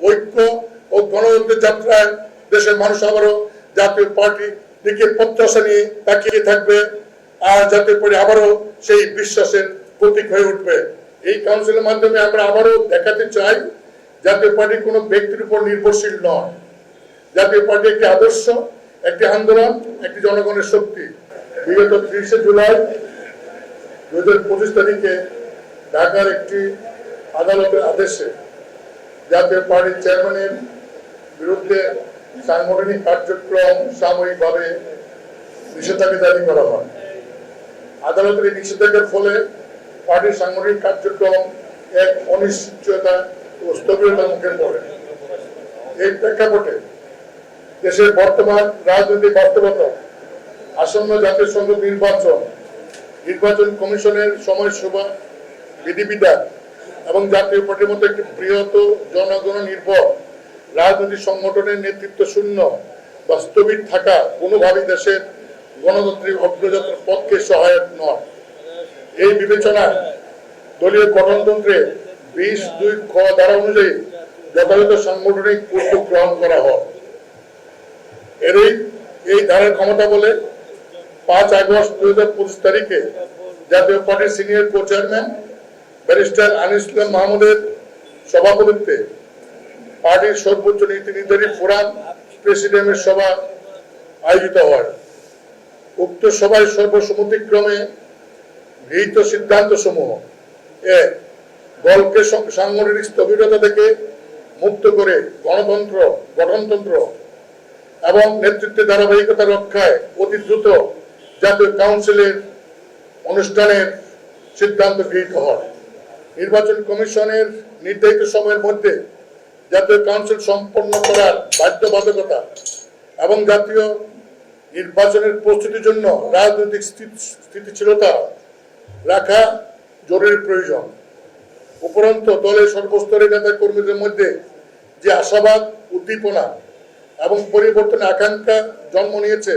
ঐক্য ও গণতন্ত্রের যাত্রায় দেশের মানুষ আবারও জাতীয় পার্টি দিকে প্রত্যাশা নিয়ে তাকিয়ে থাকবে আর জাতীয় পার্টি আবারও সেই বিশ্বাসের প্রতীক হয়ে উঠবে। এই কাউন্সিলের মাধ্যমে আমরা আবারও দেখাতে চাই জাতীয় পার্টি কোনো ব্যক্তির উপর নির্ভরশীল নয়। জাতীয় পার্টি একটি আদর্শ, একটি আন্দোলন, একটি জনগণের শক্তি। বিগত ত্রিশে জুলাই দু হাজার পঁচিশ তারিখে ঢাকার একটি আদালতের আদেশে জাতীয় পার্টির চেয়ারম্যানের বিরুদ্ধে সাংগঠনিক কার্যক্রম সাময়িকভাবে নিষেধাজ্ঞা জারি করা হয়। আদালতের এই নিষেধাজ্ঞার ফলে পার্টির সাংগঠনিক কার্যক্রম এক অনিশ্চয়তা ও স্থবিরতার মুখে পড়ে। এই প্রেক্ষাপটে দেশের বর্তমান রাজনৈতিক বাস্তবতা, আসন্ন জাতীয় সংসদ নির্বাচন নির্বাচন কমিশনের সময়সভা বিধিবিধান এবং জাতীয় পার্টির মতো একটি বৃহৎ জনগণ নির্ভর। রাজনৈতিক সংগঠনের নেতৃত্ব শূন্য বাস্তবিক থাকা কোনোভাবেই দেশের গণতান্ত্রিক অগ্রযাত্রার পক্ষে সহায়ক নয়। এই বিবেচনায় দলীয় গঠনতন্ত্রে বিশ দুই খ ধারা অনুযায়ী যথাযথ সাংগঠনিক উদ্যোগ গ্রহণ করা হয়। এরই এই ধারার ক্ষমতা বলে পাঁচ আগস্ট দুই হাজার পঁচিশ তারিখে জাতীয় পার্টির senior co chairman barrister Anis Islam মাহমুদের সভাপতিত্বে পার্টির সর্বোচ্চ নীতি নির্ধারী ফোরাম প্রেসিডেন্টের সভা আয়োজিত হয়। উক্ত সভায় সর্বসম্মতিক্রমে গৃহীত সিদ্ধান্ত সমূহ এক দলকে সাংগঠনিক স্থবিরতা থেকে মুক্ত করে গণতন্ত্র, গঠনতন্ত্র এবং নেতৃত্বে ধারাবাহিকতা রক্ষায় অতি দ্রুত জাতীয় কাউন্সিলের অনুষ্ঠানের সিদ্ধান্ত গৃহীত হয়। নির্বাচন কমিশনের নির্ধারিত সময়ের মধ্যে জাতীয় কাউন্সিল সম্পন্ন করার বাধ্যবাধকতা এবং জাতীয় নির্বাচনের প্রস্তুতির জন্য রাজনৈতিক স্থিতিশীলতা রাখা জরুরি প্রয়োজন। উপরন্ত দলের সর্বস্তরের নেতা কর্মীদের মধ্যে যে আশাবাদ, উদ্দীপনা এবং পরিবর্তনের আকাঙ্ক্ষা জন্ম নিয়েছে,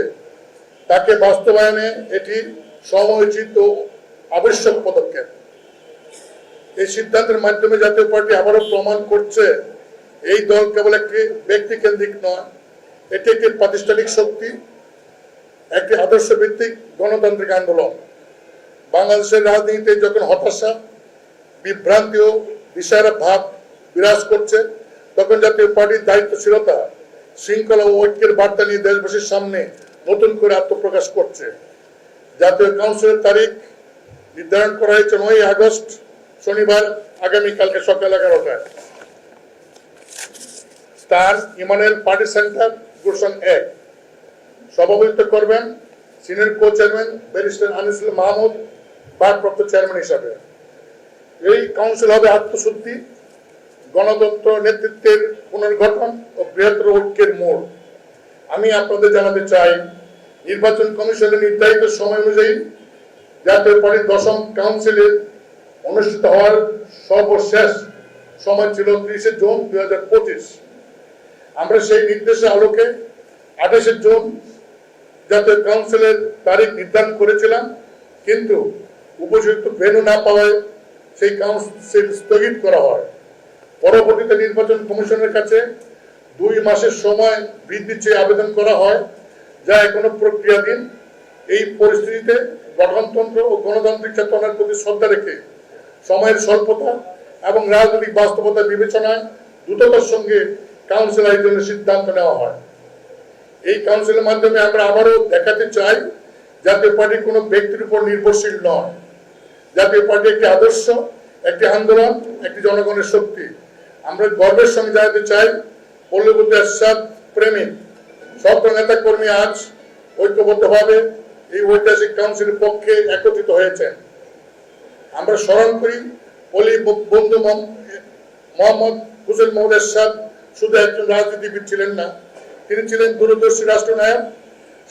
তাকে বাস্তবায়নে এটি সময়োচিত আবশ্যক পদক্ষেপ। এই সিদ্ধান্তের মাধ্যমে জাতীয় পার্টি আবারও প্রমাণ করছে, এই দল কেবল একটি ব্যক্তি কেন্দ্রিক নয়, এটি একটি প্রাতিষ্ঠানিক শক্তি, একটি আদর্শ ভিত্তিক গণতান্ত্রিক আন্দোলন। বাংলাদেশের রাজনীতিতে যখন হতাশা, বিভ্রান্তি ও বিষয়ের ভাব বিরাজ করছে, তখন জাতীয় পার্টির দায়িত্বশীলতা, শৃঙ্খলা ও ঐক্যের বার্তা নিয়ে দেশবাসীর সামনে নতুন করে আত্মপ্রকাশ করছে। জাতীয় কাউন্সিলের তারিখ নির্ধারণ করা হয়েছে নয় আগস্ট। শনিবার আগামীকালকে সকাল এগারোটায়। Star Emmanuel party centre, Gulshan এক। সভাপতিত্ব করবেন senior co chairman barrister Anisul Mahmud, ভারপ্রাপ্ত চেয়ারম্যান হিসাবে। এই কাউন্সিল হবে আত্মশুদ্ধি, গণতন্ত্র নেতৃত্বের পুনর্গঠন ও বৃহত্তর ঐক্যের মোড়। আমি আপনাদের জানাতে চাই, নির্বাচন কমিশনের নির্ধারিত সময় অনুযায়ী জাতীয় পার্টির দশম কাউন্সিলে অনুষ্ঠিত হওয়ার সর্বশেষ সময় ছিল ত্রিশে জুন দুই হাজার পঁচিশ। আমরা সেই নির্দেশের আলোকে আঠাশে জুন জাতীয় কাউন্সিলের তারিখ নির্ধারণ করেছিলাম, কিন্তু উপযুক্ত ভেনু না পাওয়ায় সেই কাউন্সিল স্থগিত করা হয়। পরবর্তীতে নির্বাচন কমিশনের কাছে দুই মাসের সময় বৃদ্ধি চেয়ে আবেদন করা হয়, যা এখনও প্রক্রিয়াধীন। এই পরিস্থিতিতে গঠনতন্ত্র ও গণতান্ত্রিক চেতনার প্রতি শ্রদ্ধা রেখে সময়ের স্বল্পতা এবং রাজনৈতিক বাস্তবতা বিবেচনায় দ্রুততার সঙ্গে কাউন্সিল আয়োজনের সিদ্ধান্ত নেওয়া হয়। এই কাউন্সিলের মাধ্যমে আমরা আবারও দেখাতে চাই জাতীয় পার্টি কোনো ব্যক্তির উপর নির্ভরশীল নয়। জাতীয় পার্টি একটি আদর্শ, একটি আন্দোলন, একটি জনগণের শক্তি। আমরা গর্বের সঙ্গে জানাতে চাই পল্লীবুদ্ধ এরশাদ প্রেমী। সকল নেতা কর্মী আজ ঐক্যবদ্ধভাবে এই ঐতিহাসিক কাউন্সিলের পক্ষে একত্রিত হয়েছেন। আমরা স্মরণ করি পল্লী ব- বন্ধু মম- মোহাম্মদ হুসেন মোহাম্মদ এরশাদ শুধু একজন রাজনীতিবিদ ছিলেন না, তিনি ছিলেন দূরদর্শী রাষ্ট্রনায়ক,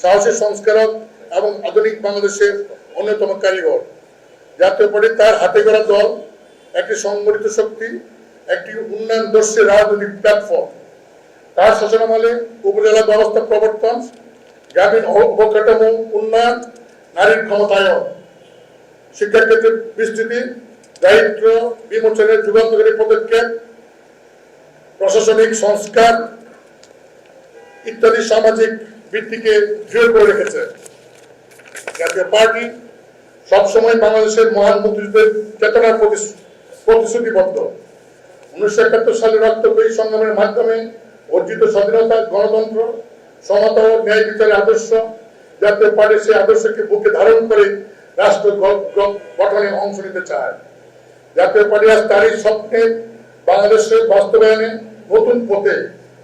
সাহসী সংস্কারক এবং আধুনিক বাংলাদেশের অন্যতম কারিগর। জাতীয় পার্টি তার হাতে গড়া দল, একটি সংগঠিত শক্তি, একটি উন্নয়নদর্শী রাজনৈতিক প্ল্যাটফর্ম তার শাসনামলে উপজেলা ব্যবস্থা প্রবর্তন, গ্রামীণ অবকাঠামো উন্নয়ন, নারীর ক্ষমতায়ন। শিক্ষাক্ষেত্রে বিস্তৃতি দারিদ্র বিমোচনের যুগান্তকারী পদক্ষেপ, প্রশাসনিক সংস্কার ইত্যাদি সামাজিক ভিত্তিকে দৃঢ় করে রেখেছে। জাতীয় পার্টি সবসময় বাংলাদেশের মহান মুক্তিযুদ্ধের চেতনার প্রতি- প্রতিশ্রুতিবদ্ধ। উনিশশো একাত্তর সালে রক্তক্ষয়ী সংগ্রামের মাধ্যমে অর্জিত স্বাধীনতা, গণতন্ত্র, সমতা ও ন্যায় বিচারের আদর্শ জাতীয় পার্টি সেই আদর্শকে বুকে ধারণ করে রাষ্ট্র গঠনে অংশ নিতে চায়। জাতীয় পার্টি আজ তারই স্বপ্নের বাংলাদেশের বাস্তবায়নে নতুন পথে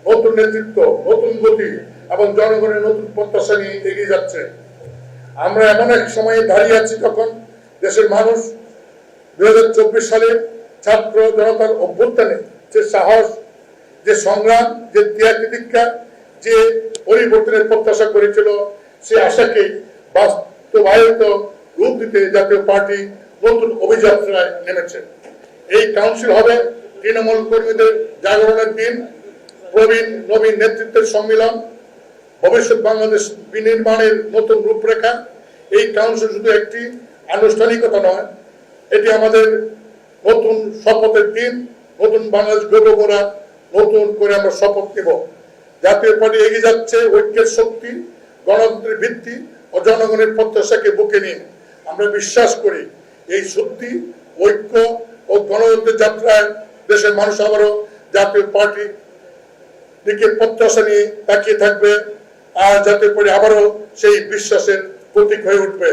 নতুন নেতৃত্ব, নতুন গতি এবং জনগণের নতুন প্রত্যাশা নিয়ে এগিয়ে যাচ্ছে। আমরা এমন এক সময়ে দাঁড়িয়ে আছি যখন দেশের মানুষ দু হাজার চব্বিশ সালে ছাত্র জনতার অভ্যুত্থানে যে সাহস, যে সংগ্রাম, যে ত্যাগ যে পরিবর্তনের প্রত্যাশা করেছিল, সে আশাকে বাস্তবায়িত রূপ দিতে জাতীয় পার্টি নতুন অভিযাত্রায় নেমেছে। এই কাউন্সিল হবে তৃণমূল কর্মীদের জাগরণের দিন, প্রবীণ নবীন নেতৃত্বের সম্মেলন, ভবিষ্যৎ বাংলাদেশ বিনির্মাণের নতুন রূপরেখা। এই কাউন্সিল শুধু একটি আনুষ্ঠানিকতা নয়, এটি আমাদের নতুন শপথের দিন, নতুন বাংলাদেশ গড়ে করা নতুন করে আমরা শপথ নেব। জাতীয় পার্টি এগিয়ে যাচ্ছে ঐক্যের শক্তি, গণতন্ত্রের ভিত্তি ও জনগণের প্রত্যাশাকে বুকে নিয়ে। আমরা বিশ্বাস করি এই শক্তি, ঐক্য ও গণতন্ত্রের যাত্রায় দেশের মানুষ আবারও জাতীয় পার্টি দিকে প্রত্যাশা নিয়ে তাকিয়ে থাকবে আর যাতে পার্টি আবারও সেই বিশ্বাসের প্রতীক হয়ে উঠবে।